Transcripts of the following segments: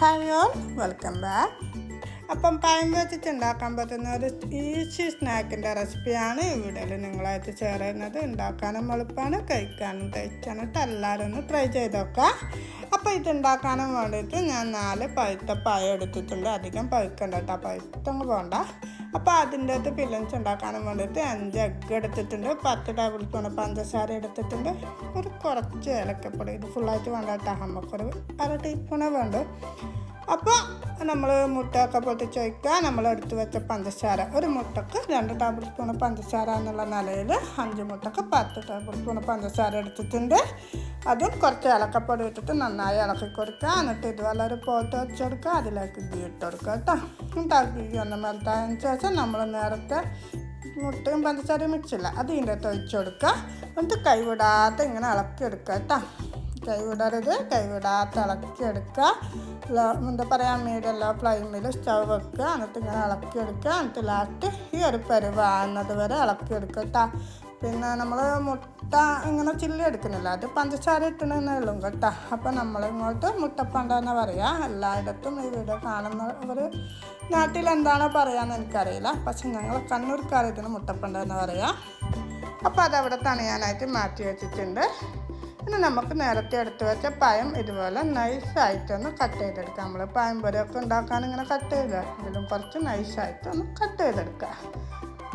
Hi all welcome back അപ്പം പഴം വെച്ചിട്ട് ഉണ്ടാക്കാൻ പറ്റുന്ന ഒരു ഈസി സ്നാക്കിന്റെ റെസിപ്പിയാണ് ഇവിടെ നിങ്ങളായിട്ട് ഷെയർ ചെയ്യുന്നത്. ഉണ്ടാക്കാനും എളുപ്പമാണ് കഴിക്കാനും കേട്ടോ എല്ലാവരും ഒന്ന് ട്രൈ ചെയ്ത് നോക്കാം. അപ്പോൾ ഇത് ഉണ്ടാക്കാനും വേണ്ടിയിട്ട് ഞാൻ നാല് പഴുത്ത പഴം എടുത്തിട്ടുണ്ട്. അധികം പഴുക്കണ്ട കേട്ടോ പഴുത്തങ്ങ് പോകണ്ട അപ്പോൾ അതിന്റെ അകത്ത് ഫില്ലൻസ് ഉണ്ടാക്കാനും വേണ്ടിയിട്ട് അഞ്ച് എഗ്ഗ് എടുത്തിട്ടുണ്ട് പത്ത് ടേബിൾ സ്പൂൺ പഞ്ചസാര എടുത്തിട്ടുണ്ട്. ഒരു കുറച്ച് ഏലക്കപ്പൊടി ഇത് ഫുള്ളായിട്ട് വേണ്ട കേട്ടോ. നമുക്കൊരു അര ടീസ്പൂണേ വേണ്ടു. അപ്പോൾ നമ്മൾ മുട്ടയൊക്കെ പൊട്ടിച്ച് വയ്ക്കുക നമ്മൾ എടുത്ത് വെച്ച പഞ്ചസാര. ഒരു മുട്ടക്ക് രണ്ട് ടേബിൾ സ്പൂൺ പഞ്ചസാര എന്നുള്ള നിലയിൽ അഞ്ച് മുട്ടക്ക് പത്ത് ടേബിൾ സ്പൂൺ പഞ്ചസാര എടുത്തിട്ടുണ്ട്. അതും കുറച്ച് ഇളക്കപ്പൊടി ഇട്ടിട്ട് നന്നായി ഇളക്കി കൊടുക്കുക എന്നിട്ട് ഇതുപോലെ ഒരു പോത്ത് വെച്ച് കൊടുക്കുക അതിലേക്ക് ഗീ ഇട്ട് കൊടുക്കുക കേട്ടോ. ഗീ ഒന്ന് മെൽത്തായതിനു ശേഷം നമ്മൾ നേരത്തെ മുട്ടയും പഞ്ചസാരയും മിക്സില്ല അത് ഇതിന്റെ അകത്ത് ഒഴിച്ചു കൊടുക്കുക. എന്നിട്ട് കൈവിടാതെ ഇങ്ങനെ ഇളക്കി എടുക്കുക കേട്ടോ. കൈവിടരുത് കൈവിടാത്ത ഇളക്കിയെടുക്കുക എന്താ പറയുക അമ്മയുടെ എല്ലാ ഫ്ലൈമിൽ സ്റ്റവ് വെക്കുക. എന്നിട്ട് ഇങ്ങനെ ഇളക്കിയെടുക്കുക എന്നിട്ട് ലാസ്റ്റ് ഈ ഒരു പരുവാകുന്നത് വരെ ഇളക്കിയെടുക്കുക കേട്ടോ പിന്നെ നമ്മൾ മുട്ട ഇങ്ങനെ ചില്ലി എടുക്കുന്നില്ല. അത് പഞ്ചസാര ഇട്ടണമെന്നേ ഉള്ളൂ കേട്ടോ. അപ്പോൾ നമ്മളിങ്ങോട്ട് മുട്ടപ്പണ്ടെന്ന് പറയാം. എല്ലായിടത്തും ഈ വീഡിയോ കാണുന്ന അവർ നാട്ടിൽ എന്താണോ പറയുകയെന്ന് എനിക്കറിയില്ല. പക്ഷെ ഞങ്ങൾ കണ്ണൂർക്കാർ ഇതിന് മുട്ടപ്പണ്ടെന്ന് പറയാം. അപ്പോൾ അതവിടെ തണിയാനായിട്ട് മാറ്റി വെച്ചിട്ടുണ്ട്. ഇനി നമുക്ക് നേരത്തെ എടുത്ത് വെച്ച പഴം ഇതുപോലെ നൈസായിട്ടൊന്ന് കട്ട് ചെയ്തെടുക്കാം. നമ്മൾ പഴം പൊരിയൊക്കെ ഉണ്ടാക്കാൻ ഇങ്ങനെ കട്ട് ചെയ്ത ഇതിലും കുറച്ച് നൈസായിട്ടൊന്ന് കട്ട് ചെയ്തെടുക്കുക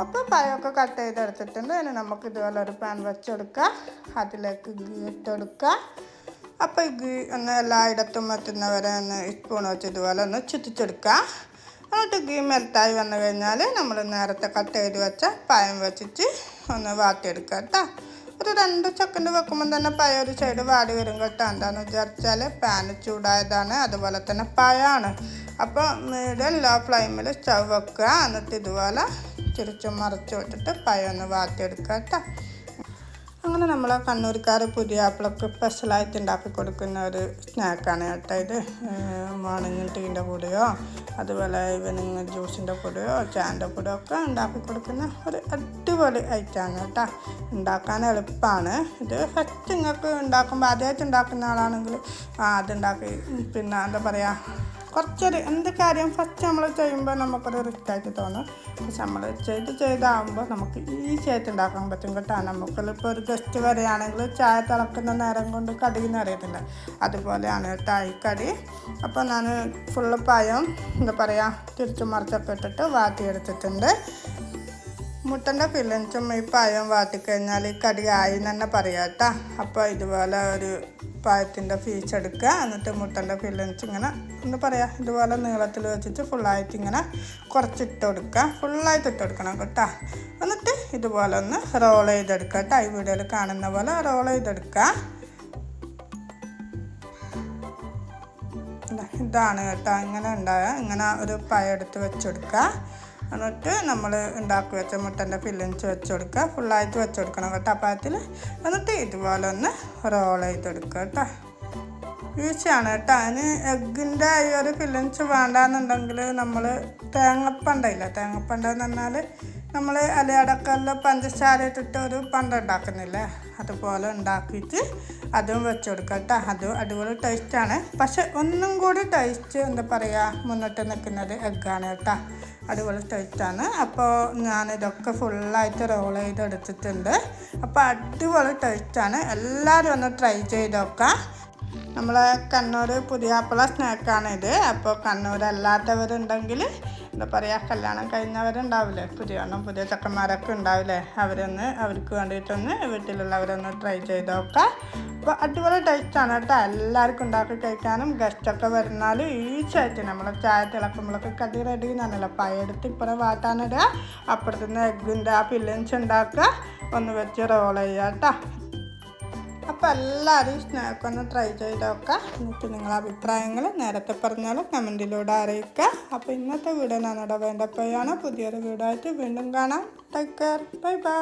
അപ്പോൾ പഴമൊക്കെ കട്ട് ചെയ്തെടുത്തിട്ടുണ്ട്. ഇനി നമുക്ക് ഇതുപോലെ ഒരു പാൻ വെച്ചെടുക്കുക അതിലേക്ക് ഗീ ഇട്ടെടുക്കുക അപ്പോൾ ഗീ ഒന്ന് എല്ലായിടത്തും എത്തുന്നവരെ ഒന്ന് സ്പൂൺ വെച്ച് ഇതുപോലെ ഒന്ന് ചുറ്റിച്ചെടുക്കുക എന്നിട്ട് ഗീ മെൽറ്റായി വന്നു കഴിഞ്ഞാൽ നമ്മൾ നേരത്തെ കട്ട് ചെയ്ത് വെച്ച പഴം വെച്ചിട്ട് ഒന്ന് വാട്ടിയെടുക്കുക കേട്ടോ ഒരു രണ്ട് സെക്കൻഡ് വെക്കുമ്പോൾ തന്നെ പഴം ഒരു സൈഡ് വാടി വരും കേട്ടോ. എന്താണെന്ന് വിചാരിച്ചാൽ പാൻ ചൂടായതാണ് അതുപോലെ തന്നെ പഴമാണ് അപ്പോൾ മീഡിയം ലോ ഫ്ലെയിമിൽ സ്റ്റവ് വെക്കുക. എന്നിട്ട് ഇതുപോലെ തിരിച്ചും മറച്ചു വിട്ടിട്ട് പഴം ഒന്ന് വാട്ടിയെടുക്കുക കേട്ടോ. അങ്ങനെ നമ്മൾ കണ്ണൂർക്കാർ പുതിയ ആപ്പിളൊക്കെ സ്പെഷ്യലായിട്ട് ഉണ്ടാക്കി കൊടുക്കുന്ന ഒരു സ്നാക്കാണ് കേട്ടോ ഇത്. മോർണിംഗ് ടീന്റെ കൂടെയോ അതുപോലെ ഈവനിങ് ജ്യൂസിന്റെ കൂടെയോ ചാന്റെ കൂടെയോ ഒക്കെ ഉണ്ടാക്കി കൊടുക്കുന്ന ഒരു അടിപൊളി ഐറ്റമാണ് കേട്ടോ. ഉണ്ടാക്കാൻ എളുപ്പമാണ് ഇത് ഫസ്റ്റ് നിങ്ങൾക്ക് ഉണ്ടാക്കുമ്പോൾ ആദ്യമായിട്ട് ഉണ്ടാക്കുന്ന ആളാണെങ്കിൽ അതുണ്ടാക്കി പിന്നെ എന്താ പറയുക കുറച്ചൊരു എന്ത് കാര്യം ഫസ്റ്റ് നമ്മൾ ചെയ്യുമ്പോൾ നമുക്കൊരു റിസ്ക് ആയിട്ട് തോന്നും. പക്ഷെ നമ്മൾ ചെയ്ത് ചെയ്താകുമ്പോൾ നമുക്ക് ഈസി ആയിട്ട് ഉണ്ടാക്കാൻ പറ്റും കേട്ടോ. നമുക്കിപ്പോൾ ഒരു ഗസ്റ്റ് വരികയാണെങ്കിൽ ചായ തിളക്കുന്ന നേരം കൊണ്ട് കടിയെന്ന് അറിയത്തില്ല. അതുപോലെയാണ് കേട്ടോ കടി. അപ്പോൾ ഞാൻ ഫുള്ള് പഴം എന്താ പറയുക തിരിച്ചു മറിച്ചൊക്കെ ഇട്ടിട്ട് വാട്ടിയെടുത്തിട്ടുണ്ട്. മുട്ടന്റെ ഫില്ലൻസും ഈ പഴം വാട്ടിക്കഴിഞ്ഞാൽ ഈ കടി ആയി എന്ന് തന്നെ പറയാം കേട്ടോ. അപ്പോൾ ഇതുപോലെ ഒരു പഴത്തിന്റെ ഫീസ് എടുക്കുക. എന്നിട്ട് മുട്ടന്റെ ഫില്ലൻസ് ഇങ്ങനെ ഒന്ന് പറയുക ഇതുപോലെ നീളത്തിൽ വെച്ചിട്ട് ഫുള്ളായിട്ട് ഇങ്ങനെ കുറച്ചിട്ട് കൊടുക്കുക. ഫുള്ളായിട്ട് ഇട്ട് കൊടുക്കണം കേട്ടോ. എന്നിട്ട് ഇതുപോലെ ഒന്ന് റോൾ ചെയ്തെടുക്കുക കേട്ടോ. ഈ വീഡിയോയിൽ കാണുന്ന പോലെ റോൾ ചെയ്തെടുക്കുക. ഇതാ, ഇതാണ് കേട്ടോ. ഇങ്ങനെ ഉണ്ടായ ഇങ്ങനെ ഒരു പഴം എടുത്ത് വെച്ചെടുക്കുക എന്നിട്ട് നമ്മൾ ഉണ്ടാക്കി വെച്ച മുട്ടന്റെ ഫില്ലിങ്സ് വെച്ച് കൊടുക്കുക. ഫുള്ളായിട്ട് വെച്ച് കൊടുക്കണം കേട്ടോ പഴത്തിൽ എന്നിട്ട് ഇതുപോലെ ഒന്ന് റോൾ ചെയ്തെടുക്കുക കേട്ടോ. ഈസിയാണ് കേട്ടോ. അതിന് എഗ്ഗിന്റെ ഈ ഒരു ഫില്ലിങ്സ് വേണ്ടാന്നുണ്ടെങ്കിൽ നമ്മൾ തേങ്ങപ്പണ്ടയില്ല? തേങ്ങപ്പണ്ട എന്ന് പറഞ്ഞാൽ നമ്മൾ അലയടക്കല്ല പഞ്ചസാര ഇട്ടിട്ട് ഒരു പണ്ട ഉണ്ടാക്കുന്നില്ലേ? അതുപോലെ ഉണ്ടാക്കിയിട്ട് അതും വെച്ച് കൊടുക്കുക കേട്ടോ. അതും അടിപൊളി ടേസ്റ്റാണ് പക്ഷെ ഒന്നും കൂടി ടേസ്റ്റ് എന്താ പറയുക മുന്നിട്ട് നിൽക്കുന്നത് എഗ്ഗാണ് കേട്ടോ. അടിപൊളി ടൈറ്റാണ്. അപ്പോൾ ഞാനിതൊക്കെ ഫുള്ളായിട്ട് റോൾ ചെയ്തെടുത്തിട്ടുണ്ട്. അപ്പോൾ അടിപൊളി ടൈറ്റാണ്. എല്ലാവരും ഒന്ന് ട്രൈ ചെയ്ത് നോക്കാം. നമ്മളെ കണ്ണൂർ പുതിയാപ്പിള ഇത് അപ്പോൾ കണ്ണൂരല്ലാത്തവരുണ്ടെങ്കിൽ എന്താ പറയുക കല്യാണം കഴിഞ്ഞവരുണ്ടാവില്ലേ? പുതിയ പുതിയ ചക്കന്മാരൊക്കെ ഉണ്ടാവില്ലേ? അവരൊന്ന് അവർക്ക് വേണ്ടിയിട്ടൊന്ന് വീട്ടിലുള്ളവരൊന്ന് ട്രൈ ചെയ്ത് നോക്കാം അപ്പോൾ അടിപൊളി ടേസ്റ്റാണ് കേട്ടോ. എല്ലാവർക്കും ഉണ്ടാക്കി കഴിക്കാനും ഗസ്റ്റൊക്കെ ഈ ആയിട്ട് നമ്മൾ ചായ തിളക്കുമ്പോഴൊക്കെ കടി റെഡി എന്നാണല്ലോ പഴയെടുത്ത് ഇപ്പുറം വാട്ടാനിടുക. അപ്പുറത്തുനിന്ന് എഗ്ഗിന്റെ ആ പില്ലൻസ് ഉണ്ടാക്കുക. ഒന്ന് വെച്ച് റോൾ ചെയ്യുക കേട്ടോ. അപ്പോൾ എല്ലാവരും സ്നാക്ക് ഒന്ന് ട്രൈ ചെയ്ത് നോക്കുക എന്നിട്ട് നിങ്ങളുടെ അഭിപ്രായങ്ങൾ നേരത്തെ പറഞ്ഞാൽ കമന്റിലൂടെ അറിയിക്കുക അപ്പോൾ ഇന്നത്തെ വീഡിയോ ഞാനിവിടെ വേണ്ടപ്പോഴാണ്. പുതിയൊരു വീഡിയോ ആയിട്ട് വീണ്ടും കാണാം. Take care bye bye